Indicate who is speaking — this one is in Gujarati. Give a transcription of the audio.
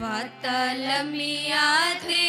Speaker 1: વાતલમિયા તે